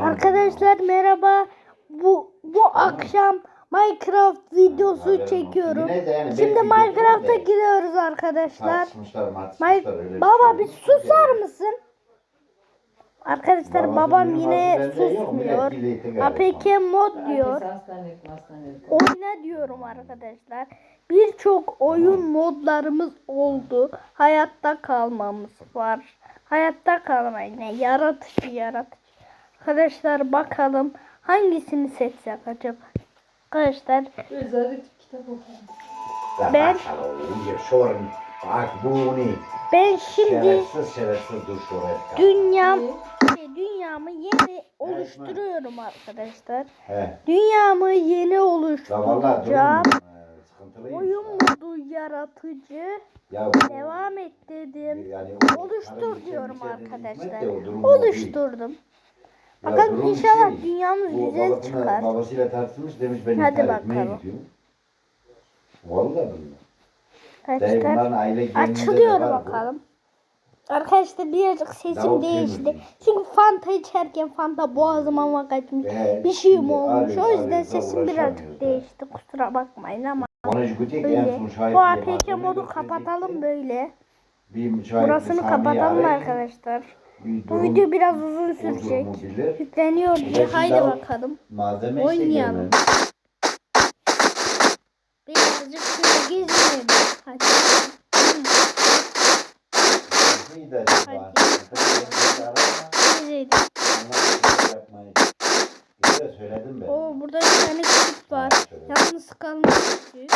Arkadaşlar merhaba. Bu bu akşam Minecraft videosu çekiyorum. Şimdi Minecraft'a giriyoruz arkadaşlar. Öyle bir Baba şey bir susar mısın? Arkadaşlar Babası babam yine susmuyor. APK mod diyor. Oyna diyorum arkadaşlar. Birçok oyun modlarımız oldu. Hayatta kalmamız var. Hayatta kalmayı ne? Yaratıcı yaratıcı. Arkadaşlar bakalım hangisini seçsek acaba? Arkadaşlar kitap Ben-. Bak bu ne? ben şimdi Şerefsiz şerefsiz dur şuraya. dünyam şey, dünyamı yeni oluşturuyorum arkadaşlar. He. Dünyamı yeni oluşturacağım. Oyun modu yaratıcı. Ya, Devam et dedim. yani Oluştur diyorum arkadaşlar. Oluşturdum. Bakalım durum inşallah şey, dünyamız güzel babasına- çıkar. Babasıyla tartışmış demiş ben Hadi intihar etmeye bakalım. gidiyorum. Vallahi. Dayı Arkadaşlar açılıyor var bu. bakalım. Arkadaşlar birazcık sesim Davut değişti. Gümrük. Çünkü Fanta içerken Fanta boğazıma mı kaçmış. Ve Bir şeyim olmuş. arıyor, O yüzden arıyor, sesim birazcık değişti. Kusura bakmayın ama şahit Bu APK modu kapatalım böyle. Burasını kapatalım arkadaşlar. Bu video biraz uzun sürecek. Yükleniyor diye. Haydi bakalım. Malzeme Oynayalım. Birazcık şöyle gezinelim. Hadi. Hadi. gezelim. Şey. Oo burada bir tane küçük var. Yalnız kalmış küçük.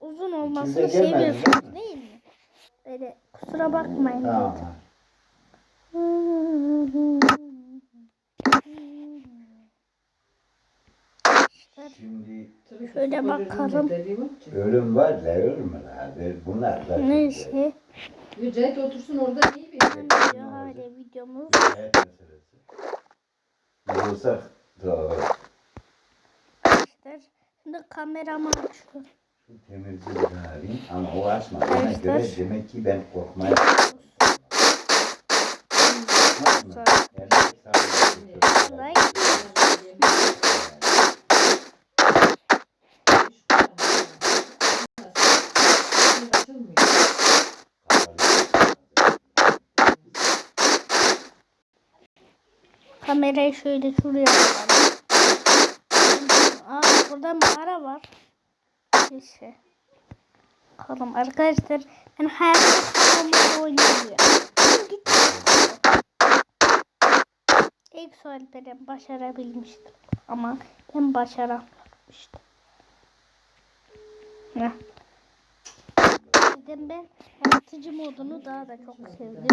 Uzun, uzun olmasını İçinde gelmedi, seviyorsunuz değil mi? Böyle kusura bakmayın. Tamam. Şimdi Şöyle bakalım. ölüm var da ölüm var. Bunlar da. Neyse. Mücahit otursun orada iyi bir hadi videomuz. Hayat meselesi. Doğru. Arkadaşlar şimdi kameramı açıyorum. Ben arayayım ama. Ona Arkadaşlar. göre demek ki ben korkmaya Korkmaz mı? Kamerayı şöyle şuraya alalım. Aa burada mağara var. Neyse. Bakalım arkadaşlar ben hayatta. Git. İlk soruları başarabilmiştim. Ama ben işte. Heh. Dedim ben yaratıcı modunu daha da çok sevdim.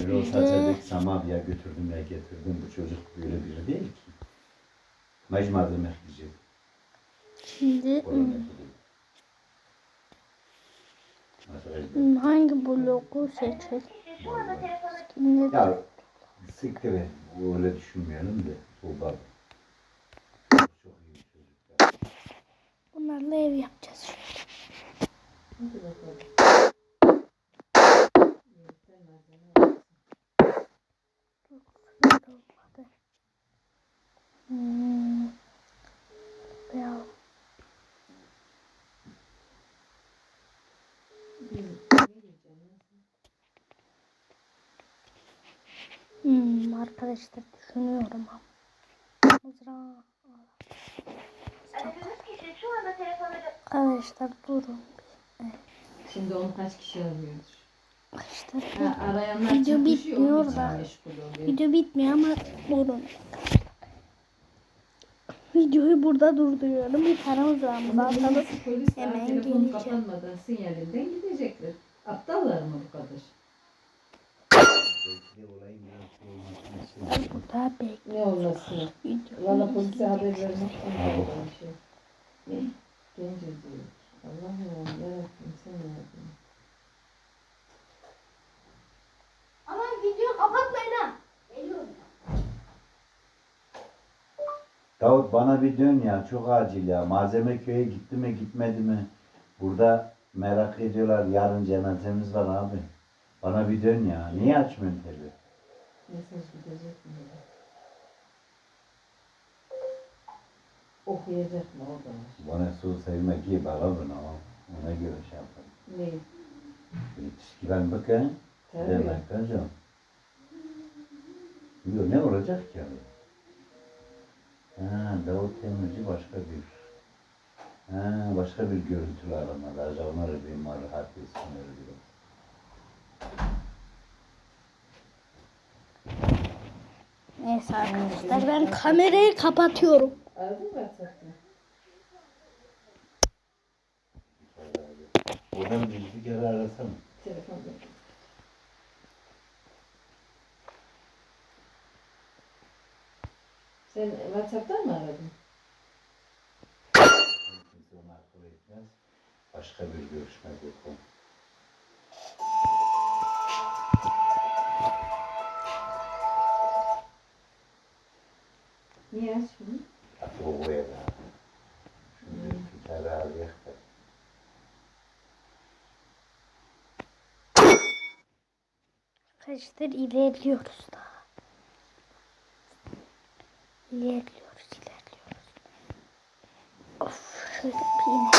Öyle olsa çocuk Samavya'ya götürdüm ya getirdim. Bu çocuk böyle biri değil ki. Mecmuada merkezi. Şimdi hmm, hmm, hangi bloku seçelim? Şimdi Ya siktir. Öyle düşünmeyelim de. Tuğba. Bunlarla ev yapacağız şimdi. Hmm. Ya. Hmm, arkadaşlar düşünüyorum ama. Mızrağı. Arkadaşlar durun. Şimdi onu kaç kişi arıyordur? Arkadaşlar Ha, arayanlar Video bitmiyor da. video bitmiyor ama durun. Videoyu burada durduruyorum. Bir paramız var mı? Polis hemen geleceğim. kapanmadan sinyalinden gidecekler. Aptallar mı bu kadar? Belki de olayın biraz şey olmasını istiyorum. Burada bek. Ne olması? Valla polise haber vermek için şey. Ne? Gence diyor. Allah'ım yarabbim sen yarabbim. Ama videoyu kapatmayın ha. Davut bana bir dön ya çok acil ya. Malzeme köye gitti mi gitmedi mi? Burada merak ediyorlar yarın cenazemiz var abi. Bana bir dön ya. Niye açmıyorsun tabi? Mesaj gidecek mi? Okuyacak mı o var. Bana soru sayma ki bana bunu. Ona göre şey yapalım. Ne? İlişkilen bakın. Tabii. Demek hocam. Yok ne olacak ki abi? Ha, Davut Demirci başka bir ha, başka bir görüntülü aramada. Acaba onları bir marahat etsin öyle. Neyse arkadaşlar ben kamerayı kapatıyorum. Aradın mı? Oradan kere arasana. Telefonda. Sen WhatsApp'tan mı aradın? Kimse onu akıl etmez. Başka bir görüşme bu. Arkadaşlar ilerliyoruz daha. İlerliyoruz, ilerliyoruz. Of, şöyle inelim.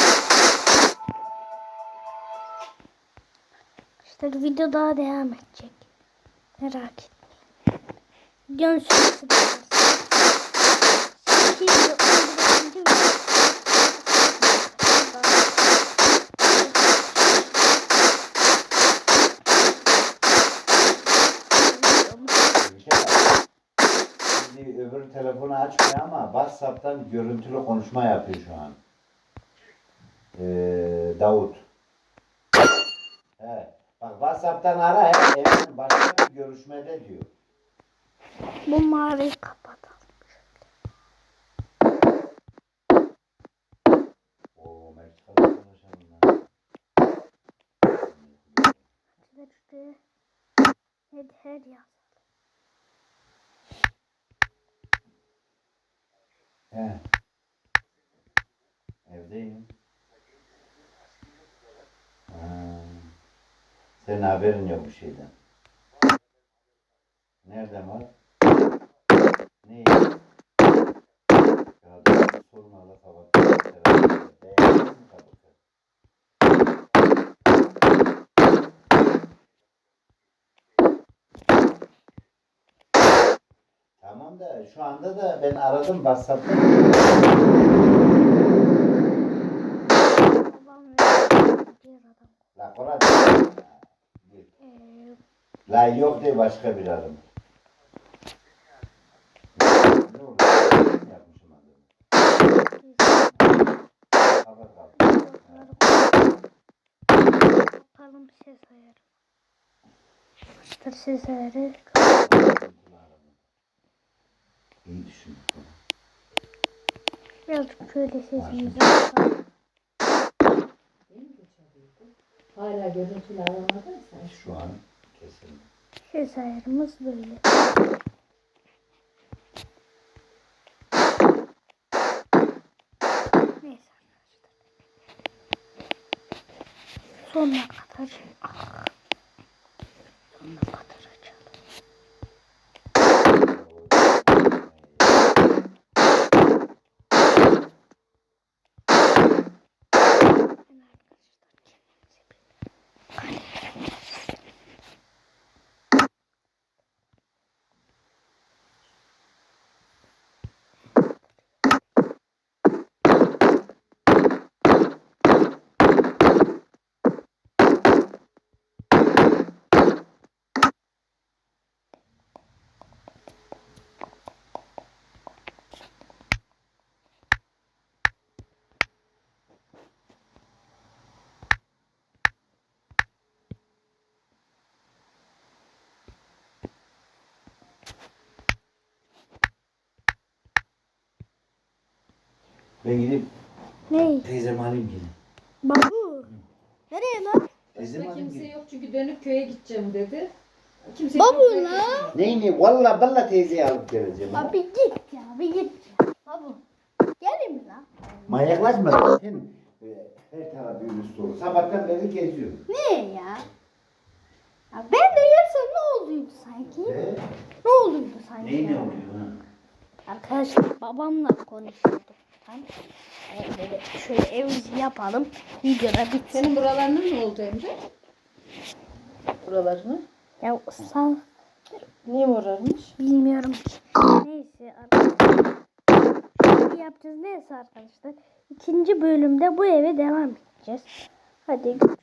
Arkadaşlar video daha devam edecek. Merak etmeyin. Videonun süresi de az. Sekiz ve on birinci video. Ülke var. Şimdi öbür telefonu açmıyor ama WhatsApp'tan görüntülü konuşma yapıyor şu an. Ee, Davut. He. Bak WhatsApp'tan ara he. Evin başka bir görüşmede diyor. Bu mağarayı kapatalım. Oo Meksika'da konuşalım lan. Her, her yaz. He. Evdeyim. Ha. Senin haberin yok bir şeyden. Nereden var? Ne? Ya da sorma Allah kabak. Tamam da şu anda da ben aradım WhatsApp'ta. Babam ve diğer adam. La Koran. Ee, La yok de başka bir adam. Ne oldu? Ne yapmışım adamı? Kapat kapat. Bakalım ses ayarı. Arkadaşlar ses ayarı. İyi düşün. Birazcık şöyle sesimizi çalıyordu. Hala görüntülü aramadın sen. Şu an kesin. Ses ayarımız böyle. Neyse arkadaşlar. Sonuna kadar. Ah. Sonuna kadar açalım. Yani arkadaşlar kendimize bir kalem Ben gidip Ne? teyzemi alayım gelin. Babu. Nereye lan? Teyzemi Başka alayım kimse gelin. yok çünkü dönüp köye gideceğim dedi. Kimse Babu yok, la. Neyi ne? Valla valla teyzeyi alıp geleceğim. Abi git ya bir git ya. Babu. Gelin mi lan? Manyaklaşma zaten. e, Her taraf virüs dolu. Sabahtan beri geziyorum. Ne ya? ya ben de yesem ne oluyordu sanki? Ee, Ne oluyordu sanki? neyi ne ya? oluyor? ha? Arkadaşlar babamla konuşuyorduk. Yani böyle şöyle evimizi yapalım. Videoda bitsin. Senin buralarının ne oldu Emre? Buralarını? Ya sağ Niye morarmış? bilmiyorum ki. Neyse arkadaşlar. Şimdi yapacağız. Neyse arkadaşlar. İkinci bölümde bu eve devam edeceğiz. Hadi görüşürüz.